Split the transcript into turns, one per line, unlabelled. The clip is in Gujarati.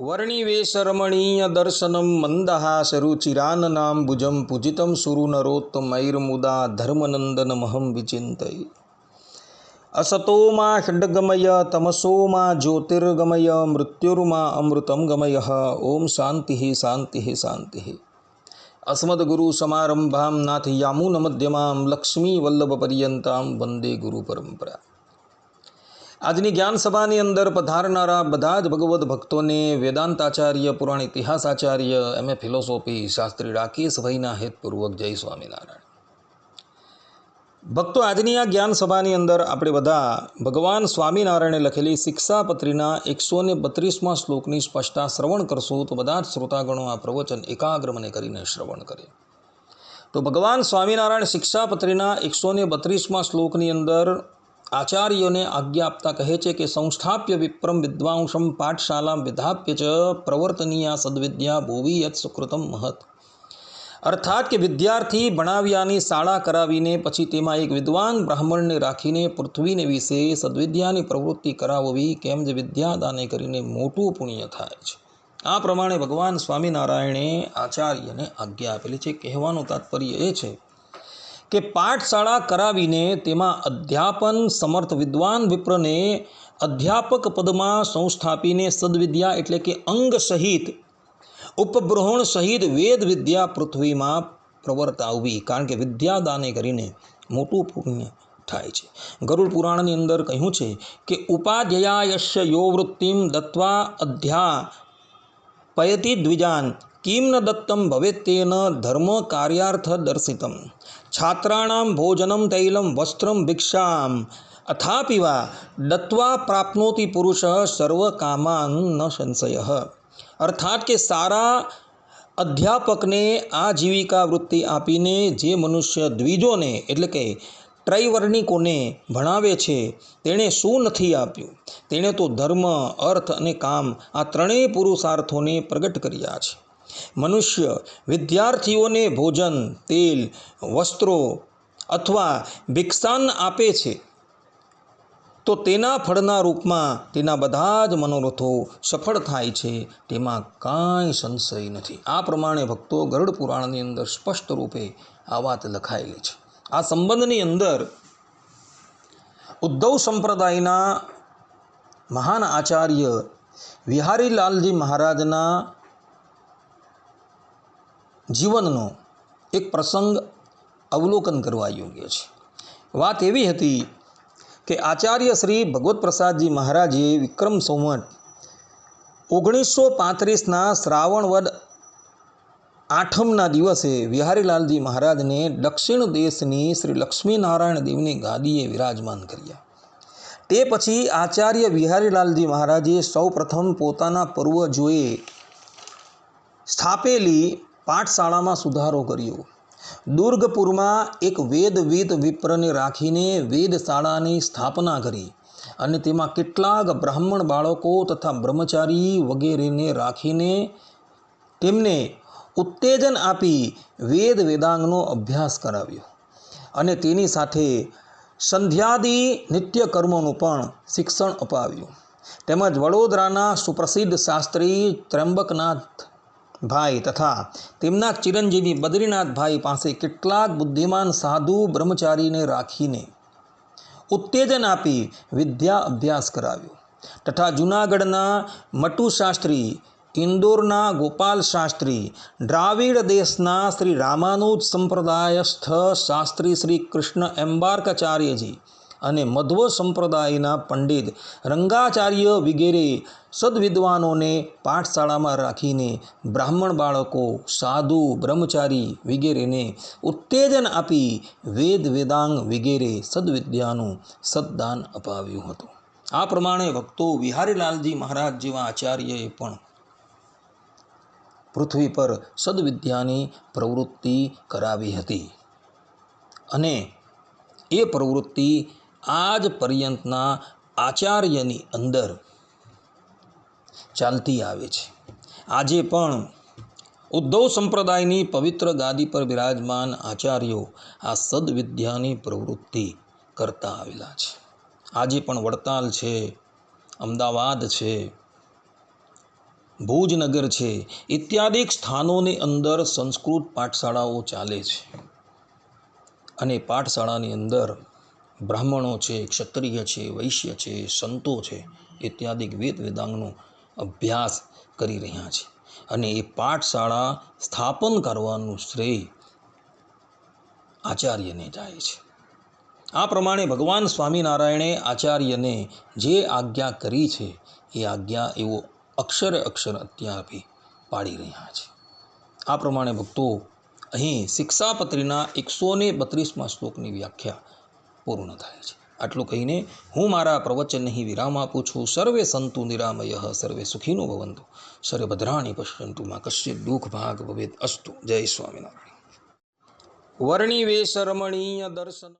વર્ણિવેશરમણીય દર્શનમ મંદહાસ રુચિરાનનામ ભુજમ પૂજિતમ સુરુનરોત્તમૈર્મુદા ધર્મનંદનમહમ વિચિંતય અસતો માં ષડગમય તમસો માં જ્યોતિર્ગમય મૃત્યુર્માં અમૃતમ ગમય ઓમ શાંતિ શાંતિ શાંતિ અસ્મદગુરુ સમારંભામ નાથયામૂન મધ્યમાં લક્ષ્મીવલ્લભપર્યંતામ વંદે ગુરુ પરંપરા આજની જ્ઞાન સભાની અંદર પધારનારા બધા જ ભગવદ્ ભક્તોને વેદાંતાચાર્ય, પુરાણ ઇતિહાસાચાર્ય, એમ એ ફિલોસોફી શાસ્ત્રી રાકેશભાઈના હેતપૂર્વક જય સ્વામિનારાયણ. ભક્તો, આજની આ જ્ઞાન સભાની અંદર આપણે બધા ભગવાન સ્વામિનારાયણે લખેલી શિક્ષાપત્રીના એકસો ને બત્રીસમાં શ્લોકની સ્પષ્ટતા શ્રવણ કરશું તો બધા જ શ્રોતાગણો આ પ્રવચન એકાગ્ર મને કરીને શ્રવણ કરે. તો ભગવાન સ્વામિનારાયણ શિક્ષાપત્રીના એકસો ને બત્રીસમાં શ્લોકની અંદર આચાર્યોને આજ્ઞા આપતા કહે છે કે સંસ્થાપ્ય વિપ્રમ વિદ્વાંસમ પાઠશાલા વિધાપ્ય ચ પ્રવર્તનીયા સદવિદ્યા ભૂવી યત સુકૃતમ મહત. અર્થાત કે વિદ્યાર્થી ભણાવ્યાની શાળા કરાવીને પછી તેમાં એક વિદ્વાન બ્રાહ્મણને રાખીને પૃથ્વીને વિશે સદવિદ્યાની પ્રવૃત્તિ કરાવવી કેમ જે વિદ્યાદાને કરીને મોટું પુણ્ય થાય છે. આ પ્રમાણે ભગવાન સ્વામિનારાયણે આચાર્યને આજ્ઞા આપેલી છે. કહેવાનું તાત્પર્ય એ છે કે પાઠશાળા કરાવીને તેમાં અધ્યાપન સમર્થ વિદ્વાન વિપ્રને અધ્યાપક પદમાં સંસ્થાપીને સદવિદ્યા એટલે કે અંગ સહિત ઉપગ્રહણ સહિત વેદ વિદ્યા પૃથ્વીમાં પ્રવર્તાવવી કારણ કે વિદ્યાદાને કરીને મોટું પુણ્ય થાય છે. ગરુડ પુરાણની અંદર કહ્યું છે કે ઉપાધ્યાયશ્ય યો વૃત્તિમ દત્વા અધ્યા પયતિ દ્વિજાન કિમ ન દત્તમ ભવેત્તેન ધર્મ કાર્યાર્થ દર્શિતમ છાત્રાણામ ભોજનમ તૈલમ વસ્ત્રમ ભિક્ષામ અથાપિવા દત્વા પ્રાપ્નોતિ પુરુષ સર્વ કામાન ન સંશય અર્થાત કે સારા અધ્યાપકને આ જીવિકા વૃત્તિ આપીને જે મનુષ્ય દ્વિજોને એટલે કે ત્રૈવર્ણિકોને ભણાવે છે? તેણે શું નથી આપ્યું? તેણે તો ધર્મ, અર્થ અને કામ આ ત્રણેય પુરુષાર્થોને પ્રગટ કર્યા છે. મનુષ્ય વિદ્યાર્થીઓને ભોજન, તેલ, વસ્ત્રો અથવા ભિક્ષાન આપે છે, તો તેના ફળના રૂપમાં તેના બધા જ મનોરથો સફળ થાય છે, તેમાં કાંઈ સંશય નથી. આ પ્રમાણે ભક્તો ગરુડ પુરાણની અંદર સ્પષ્ટ રૂપે આ વાત લખાયેલી છે. આ સંબંધની અંદર ઉદ્ધવ સંપ્રદાયના મહાન આચાર્ય વિહારીલાલજી મહારાજના જીવનનો એક પ્રસંગ અવલોકન કરવા યોગ્ય છે. વાત એવી હતી કે આચાર્ય શ્રી ભગવત પ્રસાદજી મહારાજે વિક્રમ સંવત ઓગણીસો પાંત્રીસના શ્રાવણ વદ આઠમના દિવસે વિહારીલાલજી મહારાજને દક્ષિણ દેશની શ્રી લક્ષ્મીનારાયણ દેવની ગાદીએ વિરાજમાન કર્યા. તે પછી આચાર્ય વિહારીલાલજી મહારાજે સૌ પ્રથમ પોતાના પૂર્વજોએ સ્થાપેલી પાઠશાળામાં સુધારો કર્યો. દુર્ગપુરમાં એક વેદવિદ વિપ્રને રાખીને વેદશાળાની સ્થાપના કરી અને તેમાં કેટલાક બ્રાહ્મણ બાળકો તથા બ્રહ્મચારી વગેરેને રાખીને તેમને ઉત્તેજન આપી વેદ વેદાંગનો અભ્યાસ કરાવ્યો. અને તેની સાથે સંધ્યાદિ નિત્ય કર્મોનું પણ શિક્ષણ અપાવ્યું. તેમજ વડોદરાના સુપ્રસિદ્ધ શાસ્ત્રી ત્ર્યંબકનાથ ભાઈ તથા તેમના ચિરંજીવી બદ્રીનાથભાઈ પાસે કેટલાક બુદ્ધિમાન સાધુ બ્રહ્મચારીને રાખીને ઉત્તેજન આપી વિદ્યા અભ્યાસ કરાવ્યો. તથા જૂનાગઢના મટુ શાસ્ત્રી ઇન્દોરના ગોપાલ શાસ્ત્રી, દ્રાવિડ દેશના શ્રી રામાનુજ સંપ્રદાયસ્થ શાસ્ત્રી શ્રી કૃષ્ણ એમ્બાર્કાચાર્યજી અને મધ્વ સંપ્રદાયના પંડિત રંગાચાર્ય વગેરે સદવિદ્વાનોને પાઠશાળામાં રાખીને બ્રાહ્મણ બાળકો, સાધુ, બ્રહ્મચારી વગેરેને ઉત્તેજન આપી વેદ વેદાંગ વગેરે સદવિદ્યાનું સદદાન અપાવ્યું હતું. આ પ્રમાણે ભક્તો વિહારીલાલજી મહારાજ જેવા આચાર્યએ પણ પૃથ્વી પર સદવિદ્યાની પ્રવૃત્તિ કરાવી હતી. અને એ પ્રવૃત્તિ આજ પર્યંતના આચાર્યની અંદર ચાલતી આવે છે. આજે પણ ઉદ્ધવ સંપ્રદાયની પવિત્ર ગાદી પર બિરાજમાન આચાર્યો આ સદવિદ્યાની પ્રવૃત્તિ કરતા આવેલા છે. આજે પણ વડતાલ છે, અમદાવાદ છે ભુજનગર છે. ઇત્યાદિક સ્થાનોની અંદર સંસ્કૃત પાઠશાળાઓ ચાલે છે. અને પાઠશાળાની અંદર બ્રાહ્મણો છે, ક્ષત્રિય છે, વૈશ્ય છે, સંતો છે, ઇત્યાદિક વેદ વેદાંગનો અભ્યાસ કરી રહ્યા છે. અને એ પાઠશાળા સ્થાપન કરવાનું શ્રેય આચાર્યને જાય છે. આ પ્રમાણે ભગવાન સ્વામિનારાયણે આચાર્યને જે આજ્ઞા કરી છે, એ આજ્ઞા એવો અક્ષરે અક્ષર અત્યાર આપી પાડી રહ્યા છે. આ પ્રમાણે ભક્તો, અહીં શિક્ષાપત્રીના એકસો ને બત્રીસમાં શ્લોકની વ્યાખ્યા પૂર્ણ થાય છે. આટલું કહીને હું મારા પ્રવચન અહીં વિરામ આપું છું. સર્વે સંતુ નિરામય, સર્વે સુખીનું ભવંતુ. સર્વે ભદ્રાણી પશ્યંતુ, માં કશ્ચિત દુઃખ ભાગ ભવેદ અસ્તુ. જય સ્વામિનારાયણ. વર્ણિવેશ રમણીય દર્શન.